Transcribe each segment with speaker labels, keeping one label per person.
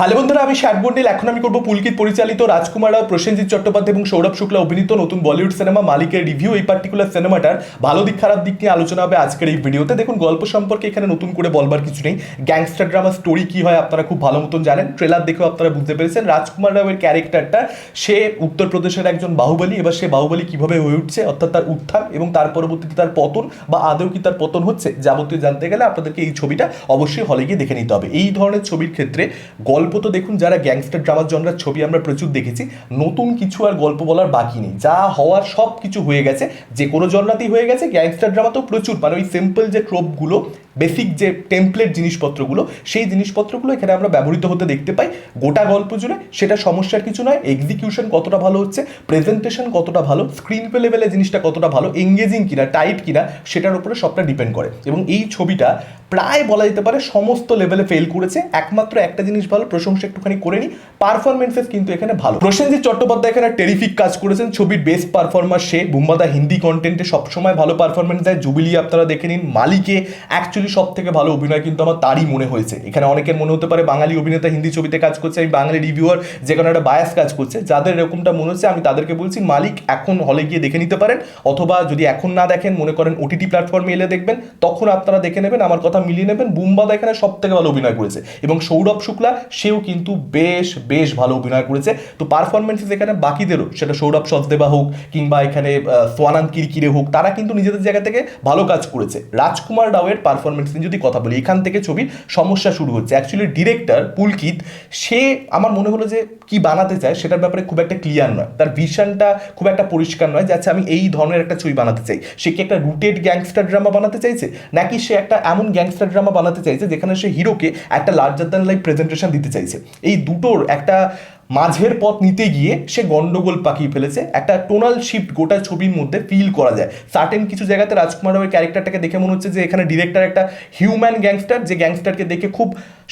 Speaker 1: Hello বন্ধুরা, আমি shut এখন আমি করব পুলকিত পরিচালিত রাজকুমার রাও, প্রসেনজিৎ চট্টোপাধ্যায় এবং সৌরভ শুক্লা অভিনীত নতুন বলিউড সিনেমা মালিকের রিভিউ। এই পার্টিকুলার সিনেমাটার ভালো দিক, খারাপ দিক নিয়ে আলোচনা হবে আজকের এই ভিডিওতে। দেখুন, গল্প সম্পর্কে এখানে নতুন করে বলবার কিছু নেই। গ্যাংস্টার ড্রামা স্টোরি কি হয় আপনারা খুব ভালো মতন জানেন। ট্রেলার দেখেও আপনারা বুঝতে পেরেছেন। রাজকুমার রাওয়ের ক্যারেক্টারটা সে উত্তরপ্রদেশের একজন বাহুবলী। এবার সে বাহুবলী কীভাবে হয়ে উঠছে, অর্থাৎ তার উত্থান এবং তার পরবর্তীতে তার পতন বা আদৌ কি তার পতন হচ্ছে, যাবতীয় জানতে গেলে আপনাদেরকে এই ছবিটা অবশ্যই হলে গিয়ে দেখে নিতে হবে। এই ধরনের ছবির ক্ষেত্রে গল্প তো দেখুন, যারা গ্যাংস্টার ড্রামার জনরার ছবি আমরা প্রচুর দেখেছি, নতুন কিছু আর গল্প বলার বাকি নেই। যা হওয়ার সব কিছু হয়ে গেছে, যে কোনো জনরাতেই হয়ে গেছে গ্যাংস্টার ড্রামা তো প্রচুর। মানে ওই সিম্পল যে ট্রোপগুলো বেসিক যে টেমপ্লেট জিনিসপত্রগুলো, সেই জিনিসপত্রগুলো এখানে আমরা ব্যবহৃত হতে দেখতে পাই। গোটা গল্প জুড়ে সেটা সমস্যার কিছু নয় এক্সিকিউশন কতটা ভালো হচ্ছে প্রেজেন্টেশন কতটা ভালো স্ক্রিন প্লে লেভেলে জিনিসটা কতটা ভালো এঙ্গেজিং কিনা টাইট কিনা, সেটার উপরে সবটা ডিপেন্ড করে। এবং এই ছবিটা প্রায় বলা যেতে পারে সমস্ত লেভেলে ফেল করেছে। একমাত্র একটা জিনিস ভালো, প্রশংসা একটুখানি করে নি পারফরমেন্সেস কিন্তু এখানে ভালো। প্রসেনজিৎ চট্টোপাধ্যায় এখানে টেরিফিক কাজ করেছেন। ছবির বেস্ট পারফরমার সে। বুম্বাদা হিন্দি কন্টেন্টে সবসময় ভালো পারফরমেন্স দেয়। জুবিলি, আপনারা দেখে নিন, মালিকে। অ্যাকচুয়ালি সব থেকে ভালো অভিনয় কিন্তু আমার তারই মনে হয়েছে। এখানে অনেকের মনে হতে পারে বাঙালি অভিনেতা হিন্দি ছবিতে কাজ করছে আমি বাঙালি রিভিউয়ার যে কোনো একটা বায়াস কাজ করছে। যাদের এরকমটা মনে হচ্ছে আমি তাদেরকে বলছি মালিক এখন হলে গিয়ে দেখে নিতে পারেন অথবা যদি এখন না দেখেন মনে করেন ওটিটি প্ল্যাটফর্মে এলে দেখবেন তখন আপনারা দেখে নেবেন আমার কথা মিলিয়ে নেবেন বুম্বাদা এখানে সব থেকে ভালো অভিনয় করেছে। এবং সৌরভ শুক্লা সেও কিন্তু বেশ বেশ ভালো অভিনয় করেছে। তো পারফরমেন্সেস এখানে বাকিদেরও সেটা সৌরভ সচদেবা হোক কিংবা এখানে আহ, সোয়ানান্ত কিরকিরে হোক তারা কিন্তু নিজেদের জায়গা থেকে ভালো কাজ করেছে। রাজকুমার রাওয়ের পারফরমেন্স নিয়ে যদি কথা বলি, এখান থেকে ছবির সমস্যা শুরু হচ্ছে। অ্যাকচুয়ালি ডিরেক্টর পুলকিত, সে আমার মনে হলো যে কি বানাতে চায় সেটার ব্যাপারে খুব একটা ক্লিয়ার নয়। তার ভিশনটা খুব একটা পরিষ্কার নয় যে আচ্ছা আমি এই ধরনের একটা ছবি বানাতে চাই। সে কি একটা রুটেড গ্যাংস্টার ড্রামা বানাতে চাইছে? নাকি সে একটা এমন গ্যাংস্টার ড্রামা বানাতে চাইছে যেখানে সে হিরোকে একটা লার্জার দ্যান লাইফ প্রেজেন্টেশন দিতে চাইছে? এই দুটোর একটা মাঝের পথ নিতে গিয়ে সে গন্ডগোল পাকিয়ে ফেলেছে। একটা টোনাল শিফট গোটা ছবির মধ্যে ফিল করা যায়। সার্টেন কিছু জায়গাতে রাজকুমার রাওয়ের ক্যারেক্টারটাকে দেখে মনে হচ্ছে যে এখানে ডিরেক্টর একটা হিউম্যান গ্যাংস্টার যে গ্যাংস্টারকে দেখে খুব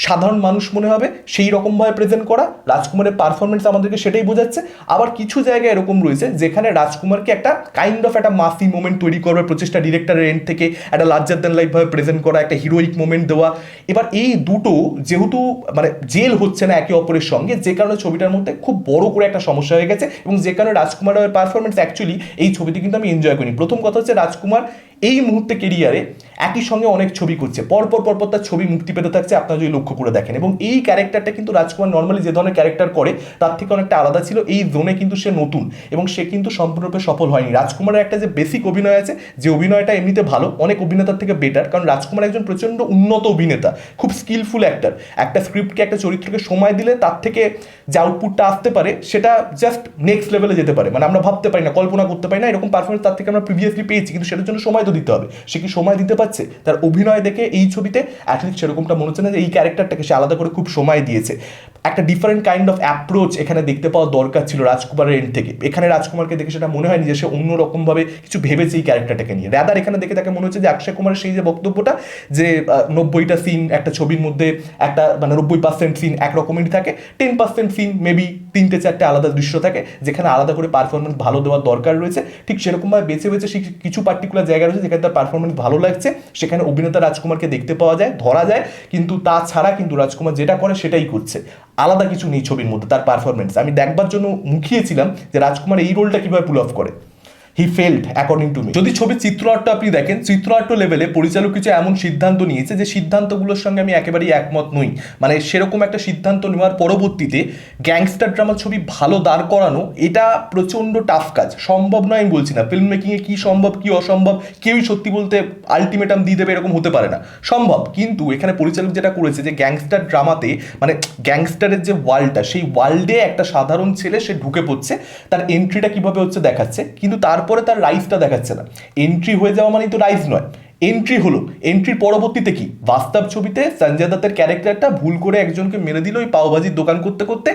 Speaker 1: সাধারণ মানুষ মনে হবে, সেই রকমভাবে প্রেজেন্ট করা। রাজকুমারের পারফরমেন্স আমাদেরকে সেটাই বোঝাচ্ছে। আবার কিছু জায়গায় এরকম রয়েছে, যেখানে রাজকুমারকে একটা কাইন্ড অফ একটা মাসি মোমেন্ট তৈরি করবার প্রচেষ্টা ডিরেক্টরের এন্ড থেকে একটা লার্জার দ্যান লাইফ ভাবে প্রেজেন্ট করা, একটা হিরোইক মোমেন্ট দেওয়া। এবার এই দুটো যেহেতু মানে জেল হচ্ছে না একে অপরের সঙ্গে, যে কারণে ছবিটার মধ্যে খুব বড় করে একটা সমস্যা হয়ে গেছে এবং যে কারণে রাজকুমার পারফরমেন্স অ্যাকচুয়ালি এই ছবিটি কিন্তু আমি এনজয় করি প্রথম কথা হচ্ছে রাজকুমার এই মুহূর্তে কেরিয়ারে একই সঙ্গে অনেক ছবি করছে। পরপর পরপর তার ছবি মুক্তি পেতে থাকছে, আপনারা যদি লক্ষ্য করে দেখেন। এবং এই ক্যারেক্টারটা কিন্তু রাজকুমার নর্মালি যে ধরনের ক্যারেক্টার করে, তার থেকে অনেকটা আলাদা ছিল। এই জোনে কিন্তু সে নতুন এবং সে কিন্তু সম্পূর্ণরূপে সফল হয়নি। রাজকুমারের একটা যে বেসিক অভিনয় আছে, যে অভিনয়টা এমনিতে ভালো, অনেক অভিনেতার থেকে বেটার কারণ রাজকুমার একজন প্রচণ্ড উন্নত অভিনেতা, খুব স্কিলফুল অ্যাক্টার একটা স্ক্রিপ্টকে একটা চরিত্রকে সময় দিলে তার থেকে যে আউটপুটটা আসতে পারে, সেটা জাস্ট নেক্সট লেভেলে যেতে পারে। মানে আমরা ভাবতে পারি না, কল্পনা করতে পারি না, এরকম পারফরমেন্স তার থেকে আমরা প্রিভিয়াসলি পেয়েছি, কিন্তু সেটার জন্য সময় তো দিতে হবে। সে কি সময় দিতে পারছে? তার অভিনয় দেখে এই ছবিতে অ্যাটলিস্ট সেরকমটা মনে হচ্ছে না যে এই ক্যারেক্টারটাকে সে আলাদা করে খুব সময় দিয়েছে। একটা ডিফারেন্ট কাইন্ড অফ অ্যাপ্রোচ এখানে দেখতে পাওয়া দরকার ছিল রাজকুমারের এন্ড থেকে। এখানে রাজকুমারকে দেখে সেটা মনে হয়নি যে সে অন্যরকমভাবে কিছু ভেবেছে এই ক্যারেক্টারটাকে নিয়ে। রাদার এখানে দেখে তাকে মনে হচ্ছে যে অক্ষয় কুমারের সেই যে বক্তব্যটা, যে নব্বইটা সিন একটা ছবির মধ্যে একটা মানে নব্বই পার্সেন্ট সিন একরকমেরই থাকে টেন পার্সেন্ট সিন মেবি তিনটে চারটে আলাদা দৃশ্য থাকে, যেখানে আলাদা করে পারফরমেন্স ভালো দেওয়ার দরকার রয়েছে। ঠিক সেরকমভাবে বেছে বেছে কিছু পার্টিকুলার জায়গা রয়েছে যেখানে তার পারফরমেন্স ভালো লাগছে। সেখানে অভিনেতা রাজকুমারকে দেখতে পাওয়া যায়, ধরা যায়, কিন্তু তাছাড়া কিন্তু রাজকুমার যেটা করে সেটাই করছে। আলাদা কিছু নেই ছবির মধ্যে, তার পারফরমেন্স আমি দেখবার জন্য মুখিয়েছিলাম যে রাজকুমার এই রোলটা কীভাবে পুল অফ করে। He failed according to me যদি ছবির চিত্রনাট্য আপনি দেখেন চিত্রনাট্য লেভেলে পরিচালক কিছু এমন সিদ্ধান্ত নিয়েছে যে সিদ্ধান্তগুলোর সঙ্গে আমি একেবারেই একমত নই। মানে সেরকম একটা সিদ্ধান্ত নেওয়ার পরবর্তীতে গ্যাংস্টার ড্রামা ছবি ভালো দাঁড় করানো, এটা প্রচণ্ড টাফ কাজ। সম্ভব নয় আমি বলছি না। ফিল্ম মেকিংয়ে কী সম্ভব, কী অসম্ভব, কেউই সত্যি বলতে আলটিমেটাম দিয়ে দেবে এরকম হতে পারে না। সম্ভব, কিন্তু এখানে পরিচালক যেটা করেছে যে গ্যাংস্টার ড্রামাতে মানে গ্যাংস্টারের যে ওয়ার্ল্ডটা সেই ওয়ার্ল্ডে একটা সাধারণ ছেলে সে ঢুকে পড়ছে, তার এন্ট্রিটা কীভাবে হচ্ছে দেখাচ্ছে, কিন্তু তারপরে তার রাইজটা দেখাচ্ছে না। এন্ট্রি হয়ে যাওয়া মানেই তো রাইজ নয়। এন্ট্রি হলো। এন্ট্রির পরবর্তীতে কি? বাস্তব ছবিতে সঞ্জয় দত্তের ক্যারেক্টারটা ভুল করে একজনকে মেরে দিল ওই পাওভাজির দোকান করতে করতে।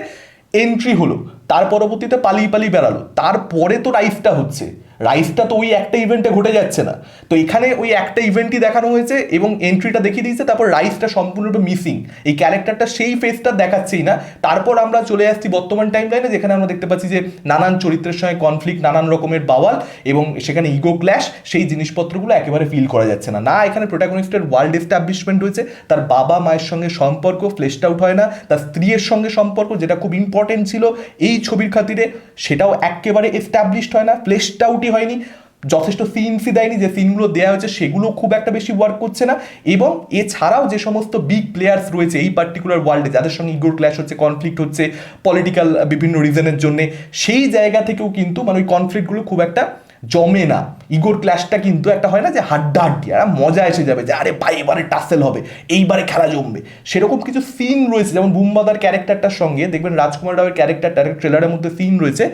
Speaker 1: এন্ট্রি হলো। তার পরবর্তীতে পালিয়ে পালিয়ে বেড়ালো। তারপরে তো রাইজটা হচ্ছে। রাইসটা তো ওই একটা ইভেন্টে ঘটে যাচ্ছে না। তো এখানে ওই একটা ইভেন্টই দেখানো হয়েছে এবং এন্ট্রিটা দেখিয়ে দিয়েছে, তারপর রাইসটা সম্পূর্ণরূপে মিসিং এই ক্যারেক্টারটা সেই ফেসটা দেখাচ্ছেই না। তারপর আমরা চলে আসছি বর্তমান টাইম লাইনে যেখানে আমরা দেখতে পাচ্ছি যে নানান চরিত্রের সঙ্গে কনফ্লিক্ট নানান রকমের বাওয়াল এবং সেখানে ইগো ক্ল্যাশ সেই জিনিসপত্রগুলো একেবারে ফিল করা যাচ্ছে না। না, এখানে প্রোটাগনিস্টের ওয়ার্ল্ড এস্টাবলিশমেন্ট হয়েছে তার বাবা মায়ের সঙ্গে সম্পর্ক ফ্লেশড আউট হয় না, তার স্ত্রীর সঙ্গে সম্পর্ক যেটা খুব ইম্পর্টেন্ট ছিল, এই ছবির খাতিরে সেটাও একেবারে এস্টাবলিশড হয় না ফ্লেশড আউটই হয়নি, যথেষ্ট সিনসি দেয়নি, যে সিনগুলো দেওয়া হয়েছে সেগুলো খুব একটা বেশি ওয়ার্ক করছে না। এবং এছাড়াও যে সমস্ত বিগ প্লেয়ার্স রয়েছে এই পার্টিকুলার ওয়ার্ল্ডে যাদের সঙ্গে ইগোর ক্ল্যাশ হচ্ছে কনফ্লিক্ট হচ্ছে পলিটিক্যাল বিভিন্ন রিজনের জন্যে, সেই জায়গা থেকেও কিন্তু মানে ওই কনফ্লিক্টগুলো খুব একটা জমে না। ইগোর ক্ল্যাশটা কিন্তু একটা হয় না যে হাড্ডা হাড্ডি আর মজা এসে যাবে যে, আরে ভাই, এবারে টাসেল হবে, এইবারে খেলা জমবে। সেরকম কিছু সিন রয়েছে, যেমন বুম্বাদার ক্যারেক্টারটার সঙ্গে, দেখবেন রাজকুমার রাওয়ের ক্যারেক্টারটার ট্রেলারের মধ্যে সিন রয়েছে,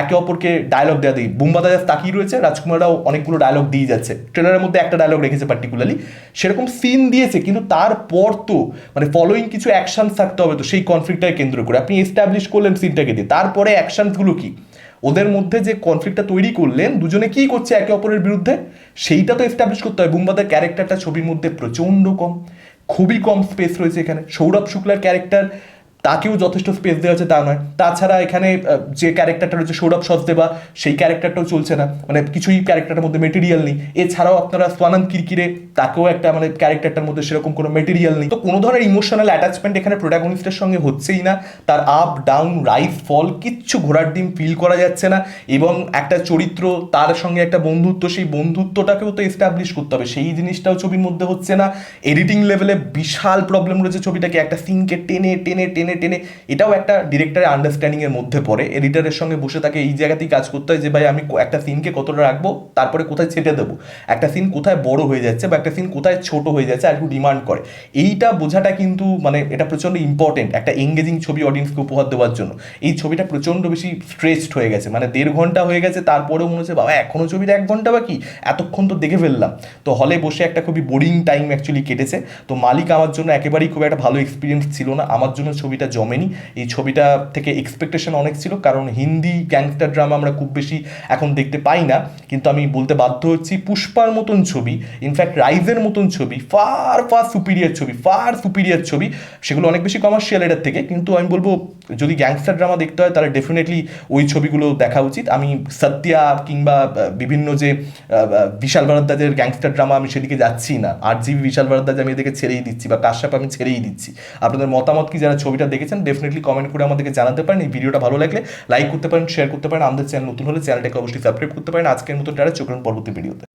Speaker 1: একে অপরকে ডায়লগ দেওয়া দিই বুম্বাদা তাকিয়ে রয়েছে, রাজকুমার রাও অনেকগুলো ডায়লগ দিয়ে যাচ্ছে। ট্রেলারের মধ্যে একটা ডায়লগ রেখেছে পার্টিকুলারলি সেরকম সিন দিয়েছে, কিন্তু তারপর তো মানে ফলোয়িং কিছু অ্যাকশন থাকতে হবে, তো সেই কনফ্লিক্টটাকে কেন্দ্র করে। আপনি এস্টাবলিশ করলেন সিনটাকে দিয়ে। তারপরে অ্যাকশনসগুলো কি? ওদের মধ্যে যে কনফ্লিক্টটা তৈরি করলেন, দুজনে কি করছে একে অপরের বিরুদ্ধে? সেইটা তো এস্টাবলিশ করতে হয়। বুম্বাদের ক্যারেক্টারটা ছবির মধ্যে প্রচণ্ড কম, খুবই কম স্পেস রয়েছে এখানে। সৌরভ শুক্লার ক্যারেক্টার তাকেও যথেষ্ট স্পেস দেওয়া হচ্ছে তা নয়। তাছাড়া এখানে যে ক্যারেক্টারটা রয়েছে সৌরভ সচদেবা, সেই ক্যারেক্টারটাও চলছে না। মানে কিছুই ক্যারেক্টারের মধ্যে মেটেরিয়াল নেই। এছাড়াও আপনারা সোয়ানন্দ কিরকিরে, তাকেও একটা মানে ক্যারেক্টারটার মধ্যে সেরকম কোনো মেটেরিয়াল নেই। তো কোনো ধরনের ইমোশনাল অ্যাটাচমেন্ট এখানে প্রোটাগনিস্টের সঙ্গে হচ্ছেই না। তার আপ ডাউন রাইস ফল কিচ্ছু ঘোড়ার ডিম ফিল করা যাচ্ছে না। এবং একটা চরিত্র, তার সঙ্গে একটা বন্ধুত্ব, সেই বন্ধুত্বটাকেও তো এস্টাবলিশ করতে হবে। সেই জিনিসটাও ছবির মধ্যে হচ্ছে না। এডিটিং লেভেলে বিশাল প্রবলেম রয়েছে ছবিটাকে। একটা সিনকে টেনে টেনে টেনে টেনে টেনে, এটাও একটা ডিরেক্টরের আন্ডারস্ট্যান্ডিং এর মধ্যে পড়ে। এডিটারের সঙ্গে বসে তাকে এই জায়গাতেই কাজ করতে হয় যে, ভাই, আমি একটা সিনকে কতটা রাখব? তারপরে কোথায় ছেটে দেবো? একটা সিন কোথায় বড় হয়ে যাচ্ছে বা একটা সিন কোথায় ছোট হয়ে যাচ্ছে আর একটু ডিমান্ড করে? এইটা বোঝাটা কিন্তু মানে এটা প্রচণ্ড ইম্পর্টেন্ট একটা এঙ্গেজিং ছবি অডিয়েন্সকে উপহার দেওয়ার জন্য। এই ছবিটা প্রচণ্ড বেশি স্ট্রেচড হয়ে গেছে মানে দেড় ঘণ্টা হয়ে গেছে, তারপরেও মনে হচ্ছে, বাবা এখনও ছবিটা এক ঘণ্টা বা কি এতক্ষণ তো দেখে ফেললাম। তো হলে বসে একটা খুবই বোরিং টাইম অ্যাকচুয়ালি কেটেছে। তো মালিক আমার জন্য একেবারেই খুব একটা ভালো এক্সপিরিয়েন্স ছিল না। আমার জন্য ছবিটা জমেনি। এই ছবিটা থেকে এক্সপেকটেশন অনেক ছিল, কারণ হিন্দি গ্যাংস্টার ড্রামা আমরা খুব বেশি এখন দেখতে পাই না। কিন্তু আমি বলতে বাধ্য হচ্ছি, পুষ্পার মতন ছবি ইনফ্যাক্ট রাইজের মতন ছবি ফার ফার সুপিরিয়ার ছবি ফার সুপিরিয়ার ছবি। সেগুলো অনেক বেশি কমার্শিয়াল এটার থেকে, কিন্তু আমি বলব, যদি গ্যাংস্টার ড্রামা দেখতে হয়, তাহলে ডেফিনেটলি ওই ছবিগুলো দেখা উচিত। আমি সত্যা কিংবা বিভিন্ন যে বিশাল ভারদ্বাজের গ্যাংস্টার ড্রামা আমি সেদিকে যাচ্ছি না। আর জিবি বিশাল ভারদ্বাজ আমি এদিকে ছেড়েই দিচ্ছি বা কাশ্যপ আমি ছেড়েই দিচ্ছি। আপনাদের মতামত কি? যারা ছবিটা দেখেছেন ডেফিনেটলি কমেন্ট করে আমাদেরকে জানাতে পারেন। এই ভিডিওটা ভালো লাগলে লাইক করতে পারেন শেয়ার করতে পারেন। আমাদের চ্যানেল নতুন হলে চ্যানেলটাকে অবশ্যই সাবস্ক্রাইব করতে পারেন। আজকের মতো টাটা চোখের পরবর্তী ভিডিওতে